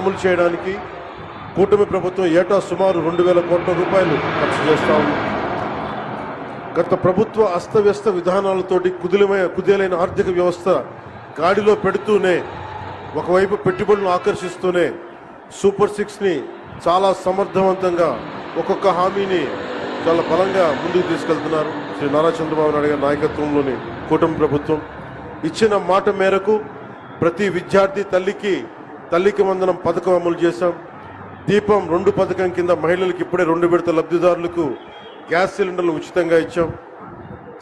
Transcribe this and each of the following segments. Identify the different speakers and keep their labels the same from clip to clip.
Speaker 1: అమలు చేయడానికి కూటమి ప్రభుత్వం ఏటా సుమారు రెండు వేల కోట్ల రూపాయలు ఖర్చు చేస్తా ఉంది. గత ప్రభుత్వ అస్తవ్యస్త విధానాలతోటి కుదిలమైన కుదేలైన ఆర్థిక వ్యవస్థ గాడిలో పెడుతూనే ఒకవైపు పెట్టుబడులను ఆకర్షిస్తూనే సూపర్ సిక్స్ని చాలా సమర్థవంతంగా ఒక్కొక్క హామీని చాలా బలంగా ముందుకు తీసుకెళ్తున్నారు. శ్రీ నారా చంద్రబాబు నాయుడు గారి నాయకత్వంలోని కూటమి ప్రభుత్వం ఇచ్చిన మాట మేరకు ప్రతి విద్యార్థి తల్లికి తల్లికి వందనం పథకం అమలు చేశాం. దీపం రెండు పథకం కింద మహిళలకు ఇప్పుడే రెండు విడత లబ్ధిదారులకు గ్యాస్ సిలిండర్లు ఉచితంగా ఇచ్చాం.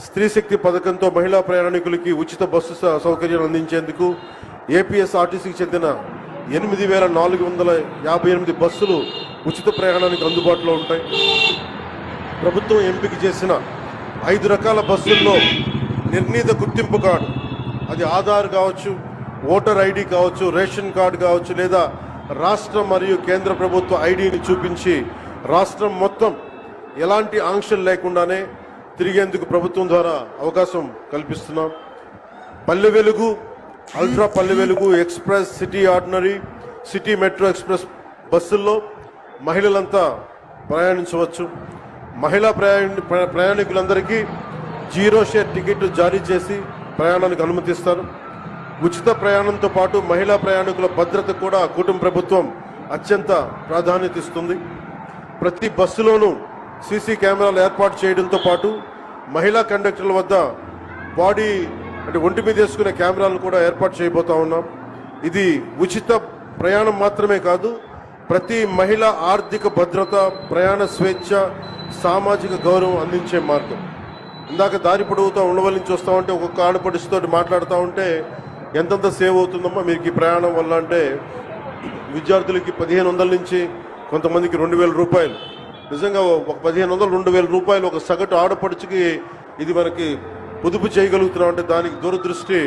Speaker 1: స్త్రీ శక్తి పథకంతో మహిళా ప్రయాణికులకి ఉచిత బస్సు స- సౌకర్యాలు అందించేందుకు ఏపీఎస్ఆర్టీసీకి చెందిన ఎనిమిది వేల నాలుగు వందల యాభై ఎనిమిది బస్సులు ఉచిత ప్రయాణానికి అందుబాటులో ఉంటాయి. ప్రభుత్వం ఎంపిక చేసిన ఐదు రకాల బస్సుల్లో నిర్ణీత గుర్తింపు కార్డు అది ఆధార్ కావచ్చు ఓటర్ ఐడి కావచ్చు రేషన్ కార్డు కావచ్చు లేదా రాష్ట్ర మరియు కేంద్ర ప్రభుత్వ ఐడిని చూపించి రాష్ట్రం మొత్తం ఎలాంటి ఆంక్షలు లేకుండానే తిరిగేందుకు ప్రభుత్వం ద్వారా అవకాశం కల్పిస్తున్నాం. పల్లె Velugu ultra Palle Velugu express city ordinary city metro express బస్సుల్లో మహిళలంతా ప్రయాణించవచ్చు. మహిళా ప్రయాణి ప్ర- ప్రయాణికులందరికీ జీరో షేర్ టికెట్ జారీ చేసి ప్రయాణానికి అనుమతిస్తారు. ఉచిత ప్రయాణంతో పాటు మహిళా ప్రయాణికుల భద్రత కూడా కుటుంబ ప్రభుత్వం అత్యంత ప్రాధాన్యత ఇస్తుంది. ప్రతి బస్సులోనూ సీసీ కెమెరాలు ఏర్పాటు చేయడంతో పాటు మహిళా కండక్టర్ల వద్ద బాడీ అంటే ఒంటి మీద వేసుకునే కెమెరాలను కూడా ఏర్పాటు చేయబోతా ఉన్నాం. ఇది ఉచిత ప్రయాణం మాత్రమే కాదు ప్రతి మహిళ ఆర్థిక భద్రత ప్రయాణ స్వేచ్ఛ సామాజిక గౌరవం అందించే మార్గం. ఇందాక దారి పొడుగుతూ ఉండవల్లి నుంచి ఉంటే ఒక్కొక్క ఆడపడితో మాట్లాడుతూ ఉంటే ఎంతెంత సేవ్ అవుతుందమ్మా? మీకు ఈ ప్రయాణం వల్ల అంటే విద్యార్థులకి పదిహేను వందల నుంచి కొంతమందికి రెండు వేల రూపాయలు. నిజంగా ఒక పదిహేను వందలు రెండు వేల రూపాయలు ఒక సగటు ఆడపడుచుకి ఇది మనకి పొదుపు చేయగలుగుతున్నాం అంటే దానికి దూరదృష్టి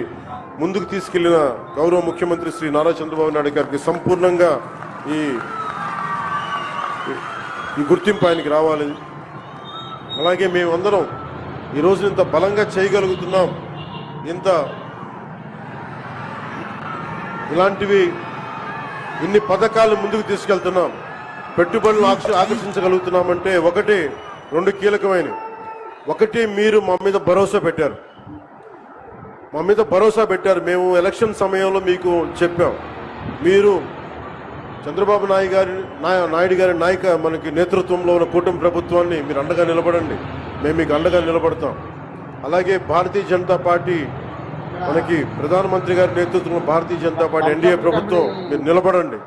Speaker 1: ముందుకు తీసుకెళ్ళిన గౌరవ ముఖ్యమంత్రి శ్రీ నారా చంద్రబాబు నాయుడు గారికి సంపూర్ణంగా ఈ ఈ గుర్తింపు ఆయనకి రావాలి. అలాగే మేమందరం ఈరోజు ఇంత బలంగా చేయగలుగుతున్నాం. ఇంత ఇలాంటివి ఇన్ని పథకాలు ముందుకు తీసుకెళ్తున్నాం. పెట్టుబడులు ఆకర్షించగలుగుతున్నామంటే ఒకటి రెండు కీలకమైనవి. ఒకటి మీరు మా మీద భరోసా పెట్టారు. మా మీద భరోసా పెట్టారు. మేము ఎలక్షన్ సమయంలో మీకు చెప్పాం. మీరు చంద్రబాబు నాయుడు గారి నాయ- నాయుడు గారి నాయక మనకి నేతృత్వంలో ఉన్న కూటమి ప్రభుత్వాన్ని మీరు అండగా నిలబడండి. మేము మీకు అండగా నిలబడతాం. అలాగే భారతీయ జనతా పార్టీ మనకి ప్రధానమంత్రి గారి నేతృత్వంలో భారతీయ జనతా పార్టీ ఎన్డీఏ ప్రభుత్వం మీరు నిలబడండి.